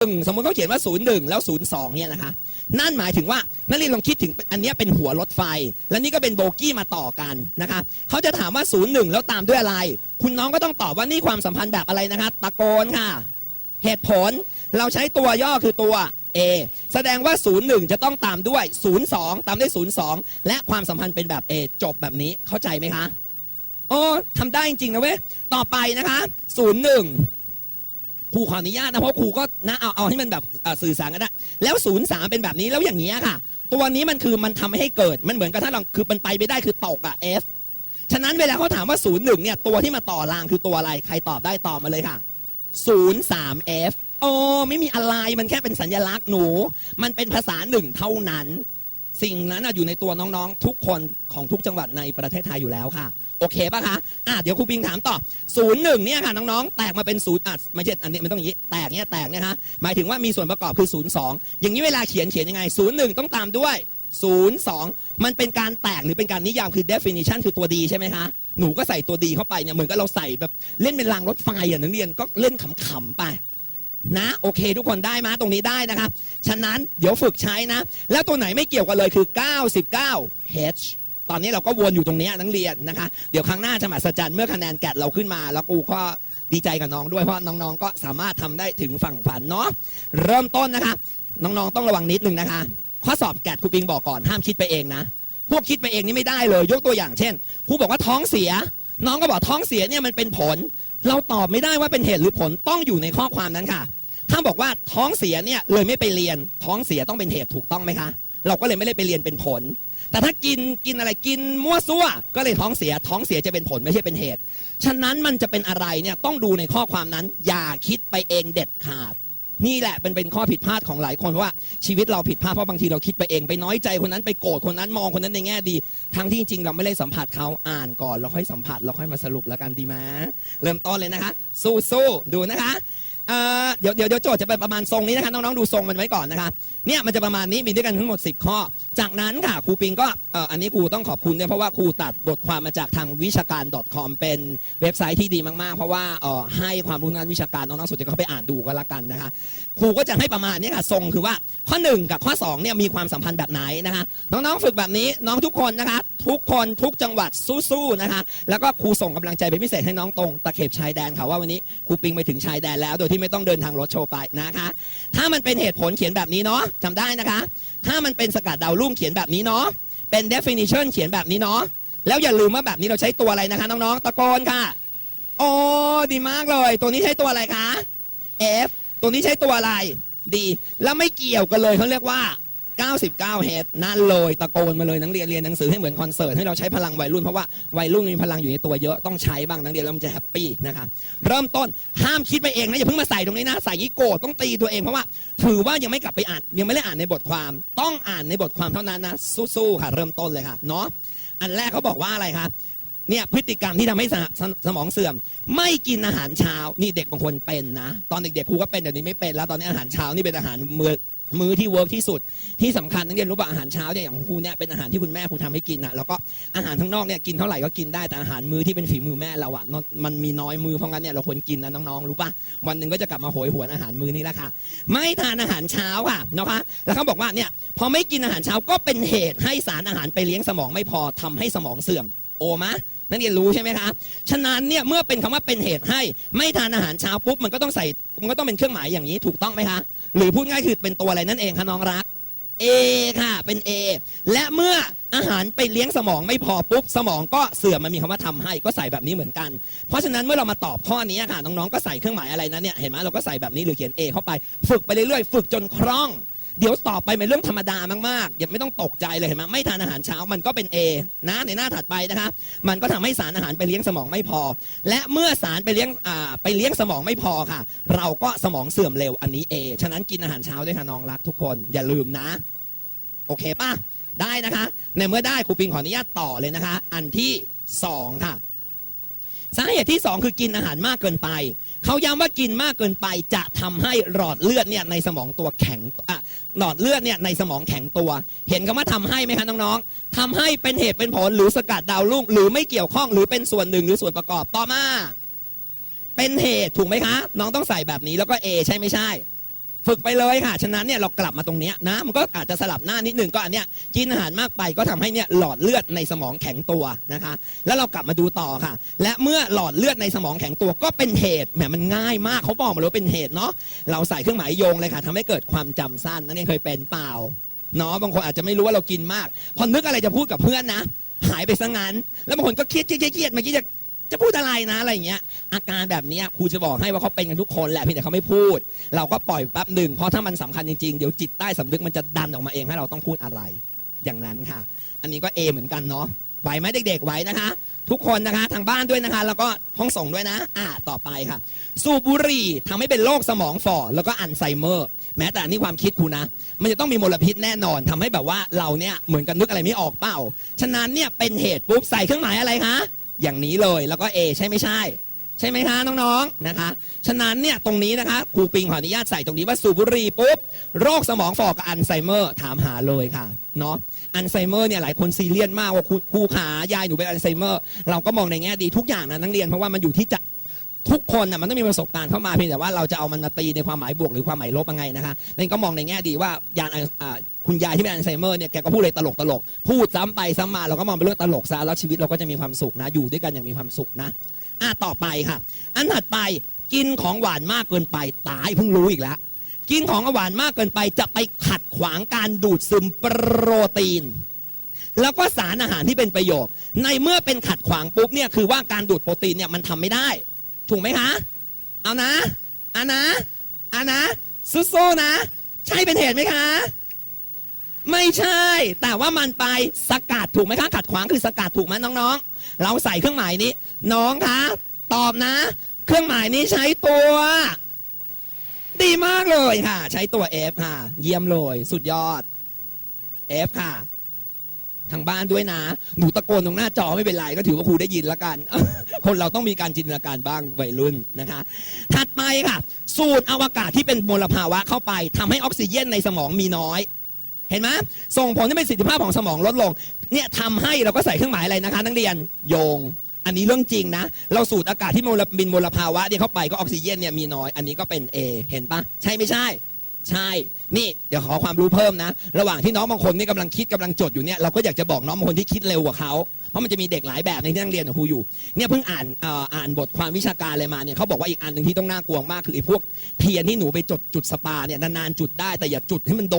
หนึ่งสมมติเขาเขียนว่าศูนย์หนึ่งแล้วศูนย์สองเนี่ยนะคะ นั่นหมายถึงว่านักเรียนลองคิดถึงอันนี้เป็นหัวรถไฟ และนี่ก็เป็นโบกี้มาต่อกันนะคะเขาจะถามว่าศูนย์หนึ่งแล้วตามด้วยอะไร คุณน้องก็ต้องตอบว่านี่ความสัมพันธ์แบบอะไรนะคะ ตะโกนค่ะ เหตุผลเราใช้ตัวย่อคือตัว A แสดงว่า 01 จะต้องตามด้วย 02 ตามด้วย 02 และความสัมพันธ์เป็นแบบ A จบแบบนี้เข้าใจไหมคะโอ้ทำได้จริงๆนะเว้ยต่อไปนะคะ 01 ครูขออนุญาตนะเพราะครูก็นะเอาเอาให้มันแบบสื่อสารกันได้แล้ว03เป็นแบบนี้แล้วอย่างนี้ยค่ะ ตัวนี้มันคือมันทำให้เกิดมันเหมือนกับถ้าเราคือมันไปไม่ได้คือตกอะ F ฉะนั้นเวลาเขาถามว่า01เนี่ยตัวที่มาต่อรางคือตัวอะไรใครตอบได้ตอบมาเลยค่ะ 03F โอ้ไม่มีอะไรมันแค่เป็นสัญลักษณ์หนู มันเป็นภาษาหนึ่งเท่านั้น สิ่งนั้นอยู่ในตัวน้องๆ ทุกคนของทุกจังหวัดในประเทศไทยอยู่แล้วค่ะ โอเคปะคะอะเดี๋ยวครูปิงถามต่อศูนย์หนึ่งเนี่ยค่ะน้องๆแตกมาเป็นศูนย์อะไม่ใช่อันนี้มันต้องอย่างนี้แตกเนี่ยแตกเนี่ยฮะหมายถึงว่ามีส่วนประกอบคือศูนย์สองอย่างนี้เวลาเขียนเขียนยังไงศูนย์หนึ่งต้องตามด้วยศูนย์สองมันเป็นการแตกหรือเป็นการนิยามคือ definition คือตัวดีใช่ไหมคะหนูก็ใส่ตัวดีเข้าไปเนี่ยเหมือนกับเราใส่แบบเล่นเป็นรางรถไฟอะนักเรียนก็เล่นขำๆไปนะโอเค ทุกคนได้มาตรงนี้ได้นะครับ ฉะนั้นเดี๋ยวฝึกใช้นะ แล้วตัวไหนไม่เกี่ยวกันเลยคือ 99 H ตอนนี้เราก็วนอยู่ตรงนี้นักเรียนนะคะ เดี๋ยวครั้งหน้าจะมาสัจจันเมื่อคะแนนแกดเราขึ้นมา แล้วกูก็ดีใจกับน้องด้วยเพราะน้องๆก็สามารถทำได้ถึงฝั่งฝันเนาะเริ่มต้นนะคะ น้องๆต้องระวังนิดนึงนะคะ ข้อสอบแกดครูปิงบอกก่อนห้ามคิดไปเองนะพวกคิดไปเองนี่ไม่ได้เลย ยกตัวอย่างเช่นครูบอกว่าท้องเสีย น้องก็บอกท้องเสียเนี่ยมันเป็นผล เราตอบไม่ได้ว่าเป็นเหตุหรือผลต้องอยู่ในข้อความนั้นค่ะ ถ้าบอกว่าท้องเสียเนี่ยเลยไม่ไปเรียนท้องเสียต้องเป็นเหตุถูกต้องไหมคะ เราก็เลยไม่ได้ไปเรียนเป็นผล แต่ถ้ากินกินอะไรกินมั่วซั่ว ก็เลยท้องเสียท้องเสียจะเป็นผลไม่ใช่เป็นเหตุ ฉะนั้นมันจะเป็นอะไรเนี่ยต้องดูในข้อความนั้น อย่าคิดไปเองเด็ดขาด นี่แหละเป็นเป็นข้อผิดพลาดของหลายคนเพราะว่าชีวิตเราผิดพลาดเพราะบางทีเราคิดไปเองไปน้อยใจคนนั้นไปโกรธคนนั้นมองคนนั้นในแง่ดี ทั้งที่จริงๆเราไม่ได้สัมผัสเขาอ่านก่อนแล้วค่อยสัมผัสแล้วค่อยมาสรุปแล้วกันดีไหมเริ่มต้นเลยนะคะ สู้สู้ๆดูนะคะ เดี๋ยวเดี๋ยวโจทย์จะเป็นประมาณทรงนี้นะคะน้องๆดูทรงมันไว้ก่อนนะคะเนี่ยมันจะประมาณนี้มีด้วยกันทั้งหมด 10 ข้อ จากนั้นค่ะครูปิงก็อันนี้ครูต้องขอบคุณด้วยเพราะว่าครูตัดบทความมาจากทางวิชาการ .com เป็นเว็บไซต์ที่ดีมากๆ เพราะว่าให้ความรู้งานวิชาการน้องๆสนใจก็เข้าไปอ่านดูก็แล้วกันนะคะครูก็จะให้ประมาณนี้ค่ะทรงคือว่าข้อ 1 กับข้อ2เนี่ยมีความสัมพันธ์แบบไหนนะคะน้องๆฝึกแบบนี้น้องทุกคนนะคะทุกคนทุกจังหวัดสู้ๆนะคะแล้วก็ครูส่งกำลังใจเป็นพิเศษให้น้องตรงตะเข็บชายแดนค่ะว่าวันนี้ครูปิงไปถึงชายแดนแล้ว โดยที่ไม่ต้องเดินทางรถโชว์ไปนะคะ ถ้ามันเป็นเหตุผลเขียนแบบนี้เนาะจำได้นะคะ ถ้ามันเป็นสกัดดาวรุ่งเขียนแบบนี้เนาะเป็น definition เขียนแบบนี้เนาะแล้วอย่าลืมว่าแบบนี้เราใช้ตัวอะไรนะคะ น้องๆตะโกนค่ะโอ้ดีมากเลย ตัวนี้ใช้ตัวอะไรคะ F ตัวนี้ใช้ตัวอะไรดีแล้วไม่เกี่ยวกันเลยเขาเรียกว่า 99เฮดนั่นเลยตะโกนมาเลยนักเรียนเรียนหนังสือให้เหมือนคอนเสิร์ตให้เราใช้พลังวัยรุ่นเพราะว่าวัยรุ่นมีพลังอยู่ในตัวเยอะต้องใช้บ้างนักเรียนแล้วมันจะแฮปปี้นะคะเริ่มต้นห้ามคิดไปเองนะอย่าเพิ่งมาใส่ตรงนี้นะใส่ยี่โกต้องตีตัวเองเพราะว่า ถือว่ายังไม่กลับไปอ่านยังไม่ได้อ่านในบทความ ต้องอ่านในบทความเท่านั้นนะสู้ๆค่ะ เริ่มต้นเลยค่ะเนาะอันแรกเขาบอกว่าอะไรคะเนี่ยพฤติกรรมที่ทำให้สสสมองเสื่อม ไม่กินอาหารเช้านี่เด็กบางคนเป็นนะ ตอนเด็กๆครูก็เป็นเดี๋ยวนี้ไม่เป็นแล้วตอนนี้อาหารเช้านี่เป็นอาหารมือ มือที่เวิร์กที่สุดที่สำคัญนักเรียนรู้ป่ะอาหารเช้าเนี่ยอย่างของครูเนี่ยเป็นอาหารที่คุณแม่ครูทำให้กินนะแล้วก็อาหารข้างนอกเนี่ยกินเท่าไหร่ก็กินได้แต่อาหารมือที่เป็นฝีมือแม่เราอะมันมีน้อยมือเพราะงั้นเนี่ยเราควรกินนะน้องๆรู้ป่ะวันหนึ่งก็จะกลับมาโหยหวนอาหารมือนี่แหละค่ะ ไม่ทานอาหารเช้าค่ะนะคะแล้วเขาบอกว่าเนี่ยพอไม่กินอาหารเช้าก็เป็นเหตุให้สารอาหารไปเลี้ยงสมองไม่พอทำให้สมองเสื่อมโอมะ นักเรียนรู้ใช่ไหมคะฉะนั้นเนี่ยเมื่อเป็นคำว่าเป็นเหตุให้ ไม่ทานอาหารเช้าปุ๊บมันก็ต้องใส่มันก็ต้องเป็นเครื่องหมายอย่างนี้ถูกต้องไหมคะหรือพูดง่ายคือเป็นตัวอะไรนั่นเองคะน้องรัก A ค่ะ เป็น A และเมื่ออาหารไปเลี้ยงสมองไม่พอปุ๊บสมองก็เสื่อมมันมีคำว่าทำให้ก็ใส่แบบนี้เหมือนกัน เพราะฉะนั้นเมื่อเรามาตอบข้อนี้ค่ะน้องๆก็ใส่เครื่องหมายอะไรนะเนี่ยเห็นไหมเราก็ใส่แบบนี้หรือเขียน A เข้าไป ฝึกไปเรื่อยๆ ฝึกจนคล่อง เดี๋ยวต่อไปเป็นเรื่องธรรมดามากๆอย่าไม่ต้องตกใจเลยเห็นไหมไม่ทานอาหารเช้ามันก็เป็น A นะในหน้าถัดไปนะคะมันก็ทำให้สารอาหารไปเลี้ยงสมองไม่พอ และเมื่อสารไปเลี้ยงไปเลี้ยงสมองไม่พอค่ะ เราก็สมองเสื่อมเร็วอันนี้ A ฉะนั้นกินอาหารเช้าด้วยค่ะน้องรักทุกคนอย่าลืมนะ โอเคป่ะได้นะคะ ในเมื่อได้ครูปิงขออนุญาตต่อเลยนะคะ อันที่สองค่ะ สาเหตุที่สองคือกินอาหารมากเกินไป เขาย้ำว่ากินมากเกินไปจะทำให้หลอดเลือดเนี่ยในสมองตัวแข็งอะหลอดเลือดเนี่ยในสมองแข็งตัว เห็นคำว่าทำให้ไหมคะน้องๆทำให้เป็นเหตุเป็นผลหรือสกัดดาวรุ่งหรือไม่เกี่ยวข้องหรือเป็นส่วนหนึ่งหรือส่วนประกอบต่อมา เป็นเหตุถูกไหมคะ น้องต้องใส่แบบนี้แล้วก็ A ใช่ไม่ใช่ ฝึกไปเลยค่ะ ฉะนั้นเนี่ยเรากลับมาตรงเนี้ยนะ มันก็อาจจะสลับหน้านิดหนึ่งก็อันเนี้ยกินอาหารมากไปก็ทำให้เนี่ยหลอดเลือดในสมองแข็งตัวนะคะ แล้วเรากลับมาดูต่อค่ะ และเมื่อหลอดเลือดในสมองแข็งตัวก็เป็นเหตุแหมมันง่ายมากเขาบอกมาเลยว่าเป็นเหตุเนาะเราใส่เครื่องหมายโยงเลยค่ะทำให้เกิดความจำสั้นนั่นเองเคยเป็นเปล่าเนาะบางคนอาจจะไม่รู้ว่าเรากินมาก พอนึกอะไรจะพูดกับเพื่อนนะ หายไปซะงั้น แล้วบางคนก็เครียดเครียดเครียดเมื่อกี้จะ จะพูดอะไรนะอะไรอย่างเงี้ย อาการแบบนี้ครูจะบอกให้ว่าเขาเป็นกันทุกคนแหละเพียงแต่เขาไม่พูด เราก็ปล่อยแป๊บหนึ่งเพราะถ้ามันสำคัญจริงๆ เดี๋ยวจิตใต้สำนึกมันจะดันออกมาเองให้เราต้องพูดอะไร อย่างนั้นค่ะ อันนี้ก็เอเหมือนกันเนาะไหวไหมเด็กๆไหวนะคะ ทุกคนนะคะทางบ้านด้วยนะคะ แล้วก็ห้องส่งด้วยนะ อ่าต่อไปค่ะ สูบบุหรี่ทำให้เป็นโรคสมองฝ่อแล้วก็อัลไซเมอร์ แม้แต่นี่ความคิดครูนะ มันจะต้องมีมลพิษแน่นอนทำให้แบบว่าเราเนี่ยเหมือนกันนึกอะไรไม่ออกเปล่า ฉะนั้นเนี่ยเป็นเหตุปุ๊บใส่เครื่องหมายอะไรคะ อย่างนี้เลย แล้วก็ A ใช่ไม่ใช่ ใช่ไหมคะน้องๆนะคะ ฉะนั้นเนี่ยตรงนี้นะคะครูปิงขออนุญาตใส่ตรงนี้ว่าสูบบุหรี่ปุ๊บโรคสมองฝ่อกับอัลไซเมอร์ถามหาเลยค่ะเนาะอัลไซเมอร์เนี่ยหลายคนซีเรียสมากว่าครูขายายหนูเป็นอัลไซเมอร์ เราก็มองในแง่ดีทุกอย่างนะนักเรียนเพราะว่ามันอยู่ที่จะทุกคนน่ะมันต้องมีประสบการณ์เข้ามาเพียงแต่ว่าเราจะเอามันมาตีในความหมายบวกหรือความหมายลบยังไงนะคะนั่นก็มองในแง่ดีว่ายานอ่า คุณยายที่เป็นอัลไซเมอร์เนี่ยแกก็พูดเลยตลกตลกพูดซ้ำไปซ้ำมาเราก็มองเป็นเรื่องตลกซะแล้วชีวิตเราก็จะมีความสุขนะ อยู่ด้วยกันอย่างมีความสุขนะอะต่อไปค่ะ อันถัดไปกินของหวานมากเกินไปตายเพิ่งรู้อีกแล้วกินของหวานมากเกินไปจะไปขัดขวางการดูดซึมโปรตีน แล้วก็สารอาหารที่เป็นประโยชน์ ในเมื่อเป็นขัดขวางปุ๊บเนี่ยคือว่าการดูดโปรตีนเนี่ยมันทำไม่ได้ ถูกไหมคะเอานะอานะอานะสู้ๆนะ ใช่เป็นเหตุไหมคะ ไม่ใช่ แต่ว่ามันไปสกัดถูกไหมคะขัดขวางคือสกัดถูกไหมน้องๆ เราใส่เครื่องหมายนี้ น้องคะตอบนะ เครื่องหมายนี้ใช้ตัว ดีมากเลยค่ะ ใช้ตัว F ค่ะ เยี่ยมเลยสุดยอด F ค่ะ ทางบ้านด้วยนะ หนูตะโกนตรงหน้าจอไม่เป็นไร ก็ถือว่าครูได้ยินแล้วกัน คนเราต้องมีการจินตนาการบ้างวัยรุ่นนะคะ ถัดไปค่ะ สูดอวกาศที่เป็นมลภาวะเข้าไปทำให้ออกซิเจนในสมองมีน้อย เห็นไหมส่งผลให้ประสิทธิภาพของสมองลดลง เนี่ยทำให้เราก็ใส่เครื่องหมายอะไรนะคะนักเรียนโยง อันนี้เรื่องจริงนะ เราสูดอากาศที่มลบินมลภาวะเนี่ยเข้าไปก็ออกซิเจนเนี่ยมีน้อย อันนี้ก็เป็น A เห็นปะใช่ไม่ใช่ ใช่ นี่เดี๋ยวขอความรู้เพิ่มนะ ระหว่างที่น้องบางคนนี่กำลังคิดกำลังจดอยู่เนี่ยเราก็อยากจะบอกน้องบางคนที่คิดเร็วกว่าเขาเพราะมันจะมีเด็กหลายแบบในที่นั่งเรียนของครูอยู่เนี่ยเพิ่งอ่านอ่ออ่านบทความวิชาการอะไรมาเนี่ยเขาบอกว่าอีกอันหนึ่งที่ต้องน่ากลัวมากคือไอ้พวกเทียนที่หนูไปจดจุดสปาเนี่ยนานๆจุดได้แต่อย่าจุดให้มันดม